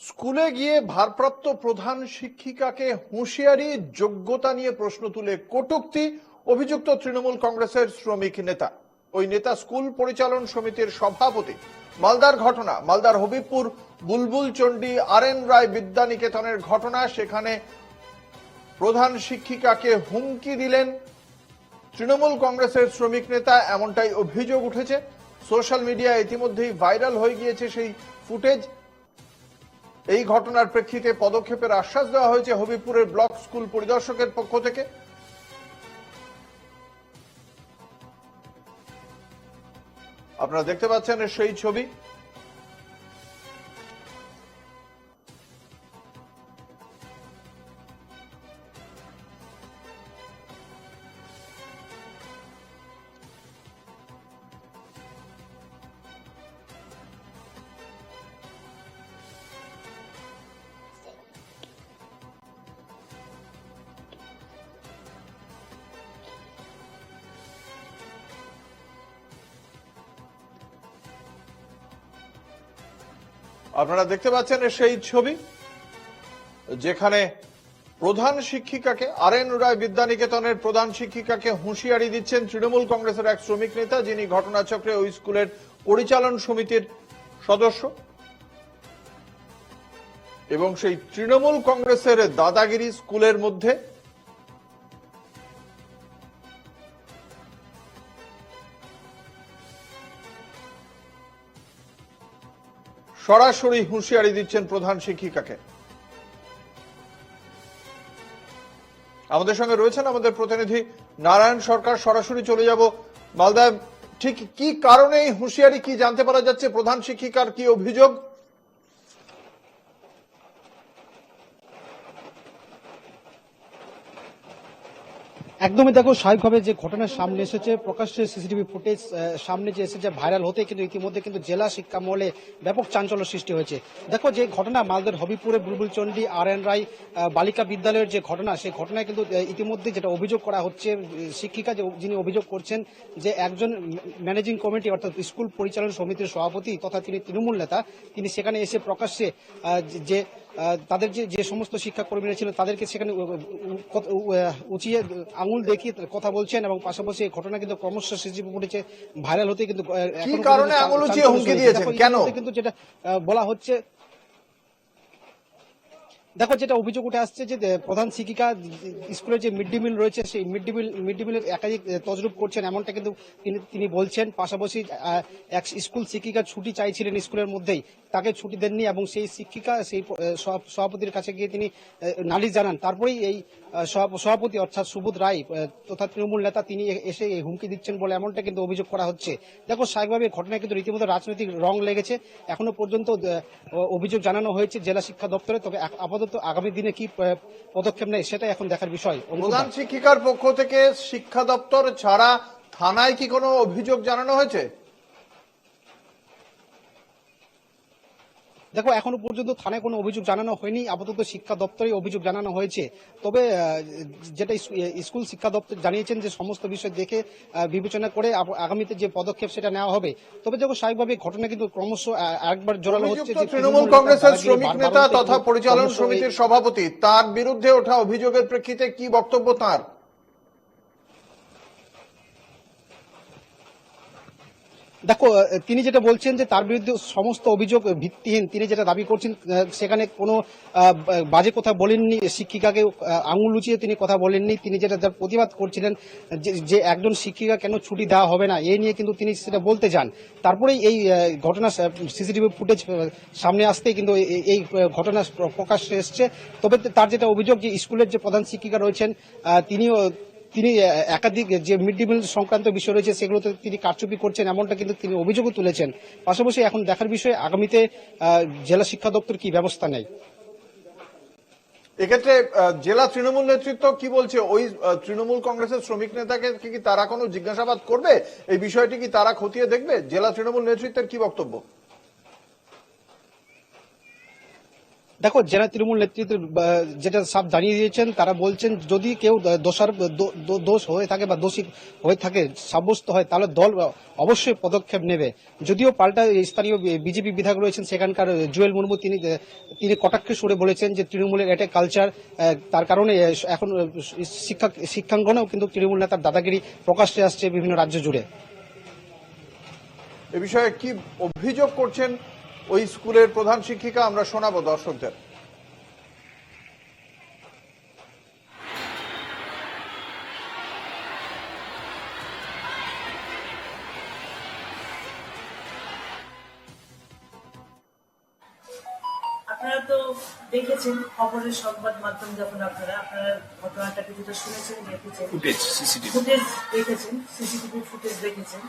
স্কুলে গিয়ে ভারপ্রাপ্ত প্রধান শিক্ষিকাকে হুঁশিয়ারি, যোগ্যতা নিয়ে প্রশ্ন তুলে কটুক্তি, অভিযুক্ত তৃণমূল কংগ্রেসের শ্রমিক নেতা। ওই নেতা স্কুল পরিচালন সমিতির সভাপতি। মালদার ঘটনা, মালদার হবিবপুর বুলবুল চণ্ডী আর এন রায় বিদ্যানিকেতনের ঘটনা, সেখানে প্রধান শিক্ষিকাকে হুমকি দিলেন তৃণমূল কংগ্রেসের শ্রমিক নেতা, এমনটাই অভিযোগ উঠেছে। সোশ্যাল মিডিয়া ইতিমধ্যেই ভাইরাল হয়ে গিয়েছে সেই ফুটেজ। এই ঘটনার প্রেক্ষিতে পদক্ষেপের আশ্বাস দেওয়া হয়েছে হবিপুরের ব্লক স্কুল পরিদর্শকের পক্ষ থেকে। আপনারা দেখতে পাচ্ছেন সেই ছবি। আপনারা দেখতে পাচ্ছেন সেই ছবি, যেখানে প্রধান শিক্ষিকাকে, আর এন রায় বিদ্যানিকেতনের প্রধান শিক্ষিকাকে হুঁশিয়ারি দিচ্ছেন তৃণমূল কংগ্রেসের এক শ্রমিক নেতা, যিনি ঘটনাচক্রে ওই স্কুলের পরিচালন সমিতির সদস্য। এবং সেই তৃণমূল কংগ্রেসের দাদাগিরি স্কুলের মধ্যে সরাসরি হুঁশিয়ারি দিচ্ছেন প্রধান শিক্ষিকাকে। আমাদের সঙ্গে রয়েছেন আমাদের প্রতিনিধি নারায়ণ সরকার। সরাসরি চলে যাব মালদায়। ঠিক কি কারণে হুঁশিয়ারি কি জানতে পারা যাচ্ছে? প্রধান শিক্ষিকার কি অভিযোগ? একদমই দেখো, স্বাভাবিকভাবে যে ঘটনার সামনে এসেছে, প্রকাশ্যে সিসিটিভি ফুটেজ সামনে যে এসেছে, ভাইরাল হতে কিন্তু ইতিমধ্যে কিন্তু জেলা শিক্ষা মহলে ব্যাপক চাঞ্চল্য সৃষ্টি হয়েছে। দেখো, যে ঘটনা মালদার হবিপুরে বুলবুল চণ্ডী আর এন রায় বালিকা বিদ্যালয়ের যে ঘটনা, সেই ঘটনায় কিন্তু ইতিমধ্যে যেটা অভিযোগ করা হচ্ছে শিক্ষিকা যে যিনি অভিযোগ করছেন যে একজন ম্যানেজিং কমিটি, অর্থাৎ স্কুল পরিচালন সমিতির সভাপতি তথা তিনি তৃণমূল নেতা, তিনি সেখানে এসে প্রকাশ্যে যে- তাদের যে যে সমস্ত শিক্ষাকর্মীরা ছিল তাদেরকে সেখানে উঁচিয়ে আঙুল দেখিয়ে কথা বলছেন এবং পাশাপাশি এই ঘটনা কিন্তু ক্রমশ সৃষ্টি পড়েছে ভাইরাল হতে কিন্তু আহ, কারণে আঙুল উঁচিয়ে হুমকি দিয়েছেন? কেন? কিন্তু যেটা বলা হচ্ছে দেখো যেটা অভিযোগ উঠে আসছে যে প্রধান শিক্ষিকা স্কুলের যে মিড ডে মিল রয়েছে, সেই mid day meal, mid day মিলের একাধিক তজরুপ করছেন, এমনটা কিন্তু তিনি তিনি বলছেন। পাশাপাশি এক স্কুল শিক্ষিকা ছুটি চাইছিলেন স্কুলের মধ্যেই। তাকে ছুটি দেননি এবং সেই শিক্ষিকা, সেই সভাপতির কাছে গিয়ে তিনি নালিশ জানান। তারপরেই এই সভা- সভাপতি অর্থাৎ সুবোধ রায় তথা তৃণমূল নেতা তিনি এসে হুমকি দিচ্ছেন বলে এমনটা কিন্তু অভিযোগ করা হচ্ছে। দেখো, স্বাভাবিকভাবে ঘটনায় কিন্তু রীতিমতো রাজনৈতিক রং লেগেছে। এখনও পর্যন্ত অভিযোগ জানানো হয়েছে জেলা শিক্ষা দপ্তরে। তবে আ- আপাতত আগামী দিনে কি পদক্ষেপ নেয় সেটাই এখন দেখার বিষয়। অনুদান প্রধান শিক্ষিকার পক্ষ থেকে শিক্ষা দপ্তর ছাড়া থানায় কি কোনো অভিযোগ জানানো হয়েছে? দেখো এখনও পর্যন্ত থানায় কোনো অভিযোগ জানানো হয়নি। আপাতত শিক্ষা দপ্তরে অভিযোগ জানানো হয়েছে। তবে যেটা স্কুল শিক্ষা দপ্তর জানিয়েছেন যে সমস্ত বিষয় দেখে বিবেচনা করে আগামীতে যে পদক্ষেপ সেটা নেওয়া হবে। তবে দেখো স্বাভাবিকভাবে ঘটনা কিন্তু ক্রমশ আরেকবার জোরালো হচ্ছে তৃণমূল কংগ্রেসের শ্রমিক নেতা তথা পরিচালন সমিতির সভাপতি তার বিরুদ্ধে ওঠা অভিযোগের প্রেক্ষিতে কি বক্তব্য তার? দেখো তিনি যেটা বলছেন যে তার বিরুদ্ধে সমস্ত অভিযোগ ভিত্তিহীন, তিনি যেটা দাবি করছেন সেখানে কোনো বাজে কথা বলেননি, শিক্ষিকাকে আঙুল লুচিয়ে তিনি কথা বলেননি, তিনি যেটা যার প্রতিবাদ করছিলেন যে- একজন শিক্ষিকা কেন ছুটি দেওয়া হবে না, এই নিয়ে কিন্তু তিনি সেটা বলতে যান। তারপরেই এই ঘটনা সিসিটিভি ফুটেজ সামনে আসতেই কিন্তু এই- এই ঘটনা প্রকাশ্যে এসছে। তবে তার যেটা অভিযোগ যে স্কুলের যে প্রধান শিক্ষিকা রয়েছেন তিনিও তিনি একাধিক যে মিড ডে মিল সংক্রান্ত বিষয় রয়েছে, সেগুলোতে তিনি কারচুপি করছেন, এমনটা কিন্তু তিনি অভিযোগও তুলেছেন। পাশাপাশি এখন দেখার বিষয়ে, আগামীতে জেলা শিক্ষা দপ্তর কি ব্যবস্থা নেয়? এক্ষেত্রে জেলা তৃণমূল নেতৃত্ব কি বলছে? ওই তৃণমূল কংগ্রেসের শ্রমিক নেতাকে কি তারা কোনো জিজ্ঞাসাবাদ করবে? এই বিষয়টি কি তারা খতিয়ে দেখবে? জেলা তৃণমূল নেতৃত্বের কি বক্তব্য? দেখো জেলা তৃণমূল নেতৃত্ব যেটা সাপ জানিয়ে দিয়েছেন, তারা বলছেন, যদি কেউ দোষার দোষ হয়ে থাকে বা দোষী হয়ে থাকে, সাব্যস্ত হয়, তাহলে দল অবশ্যই পদক্ষেপ নেবে। যদিও পাল্টা স্থানীয় বিজেপি বিধায়ক রয়েছেন, সেখানকার জুয়েল মুর্মু, তিনি তিনি কটাক্ষে সুরে বলেছেন যে তৃণমূলের এটা কালচার তার কারণে এখন শিক্ষা, শিক্ষাঙ্গনেও কিন্তু তৃণমূল নেতার দাদাগিরি প্রকাশ্যে আসছে বিভিন্ন রাজ্য জুড়ে। এ বিষয়ে কি অভিযোগ করছেন ওই স্কুলের প্রধান শিক্ষিকা আমরা শোনাবো দর্শকদের। আপনারা তো দেখেছেন খবরের সংবাদ মাধ্যম যখন আপনারা আপনারা ঘটনাটা কিছুটা শুনেছেন দেখেছেন। ফুটেজ দেখেছেন সিসিটিভি ফুটেজ দেখেছেন।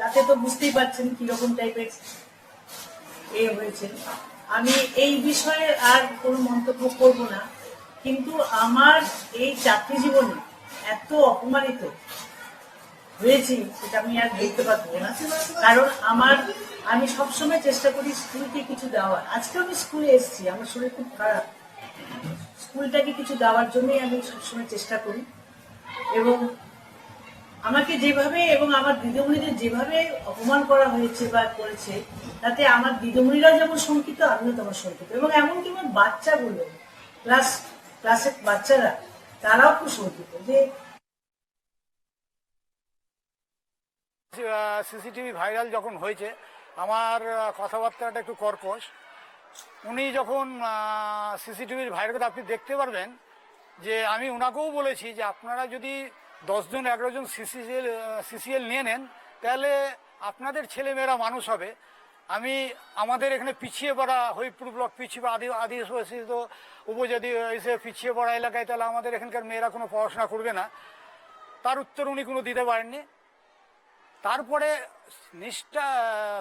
তাতে তো বুঝতেই পারছেন কীরকম টাইপের এ হয়েছে। আমি এই বিষয়ে আর কোনো মন্তব্য করব না, কিন্তু আমার এই চাকরি জীবনে এত অপমানিত হয়েছি সেটা আমি আর দেখতে পারব না। কারণ আমার, আমি সবসময় চেষ্টা করি স্কুলকে কিছু দেওয়ার। আজকে আমি স্কুলে এসেছি, আমার শরীর খুব খারাপ। স্কুলটাকে কিছু দেওয়ার জন্যই আমি সবসময় চেষ্টা করি। এবং আমাকে যেভাবে এবং আমার দিদিমণিদের যেভাবে অপমান করা হয়েছে বা করেছে, তাতে আমার দিদিমণিরাও যেমন শঙ্কিত, আমিও তেমন শঙ্কিত। এবং এমনকি আমার বাচ্চাগুলো, ক্লাস ক্লাসের বাচ্চারা, তারাও খুব শঙ্কিত যে সিসিটিভি ভাইরাল যখন হয়েছে, আমার কথাবার্তাটা একটু কর্কশ। উনি যখন সিসিটিভির ভাইরাল আপনি দেখতে পারবেন, যে আমি ওনাকেও বলেছি যে আপনারা যদি দশজন এগারো জন সিসিএল সিসিএল নিয়ে নেন, তাহলে আপনাদের ছেলেমেয়েরা মানুষ হবে। আমি, আমাদের এখানে পিছিয়ে পড়া হরিপুর ব্লক পিছিয়ে আদি আদিবাসী তো উপজাতি এসে পিছিয়ে পড়া এলাকায়, তাহলে আমাদের এখানকার মেয়েরা কোনো পড়াশোনা করবে না। তার উত্তর উনি কোনো দিতে পারেননি। তারপরে নিষ্ঠা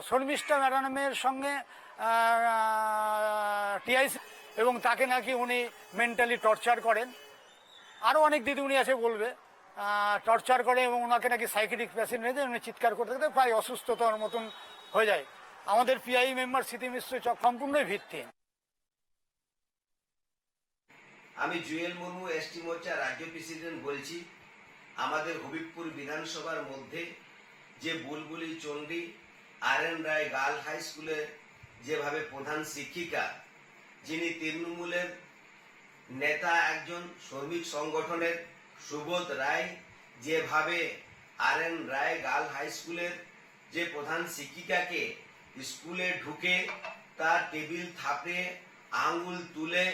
শর্মিষ্ঠা ম্যাডামের সঙ্গে টিআইসি এবং তাকে নাকি উনি মেন্টালি টর্চার করেন। আরও অনেক দিদি উনি আছে বলবে। টর্চার করে এবং ওনাকে নাকি সাইকেটিক পেশেন্ট নিয়ে উনি চিৎকার করতে করতে প্রায় অসুস্থতার মতন হয়ে যায়। আমাদের পিআই মেম্বার স্মৃতি মিশ্র চক সম্পূর্ণই ভিত্তিহীন আমি জুয়েল মুর্মু এসটি মোর্চা, রাজ্য প্রেসিডেন্ট বলছি, আমাদের হবিবপুর বিধানসভার মধ্যে যে Bulbuli Chandi, R N Roy girl high স্কুলের যেভাবে প্রধান শিক্ষিকা, যিনি তৃণমূলের নেতা একজন শ্রমিক সংগঠনের সুবোধ রায় যেভাবে R N Roy girl high স্কুলের যে প্রধান শিক্ষিকাকে স্কুলে ঢুকে তার টেবিল থাপড়ে আঙ্গুল তুলে,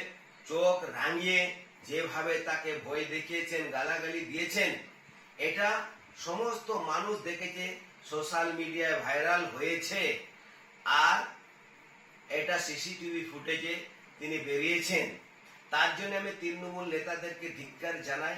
চোখ রাঙিয়ে যেভাবে তাকে ভয় দেখিয়েছেন, গালাগালি দিয়েছেন, এটা সমস্ত মানুষ দেখেছে, সোশ্যাল মিডিয়ায় ভাইরাল হয়েছে। আর এটা সিসিটিভি ফুটেজে তিনি বেরিয়েছেন। তার জন্য আমি তৃণমূল নেতাদেরকে ধিক্কার জানাই।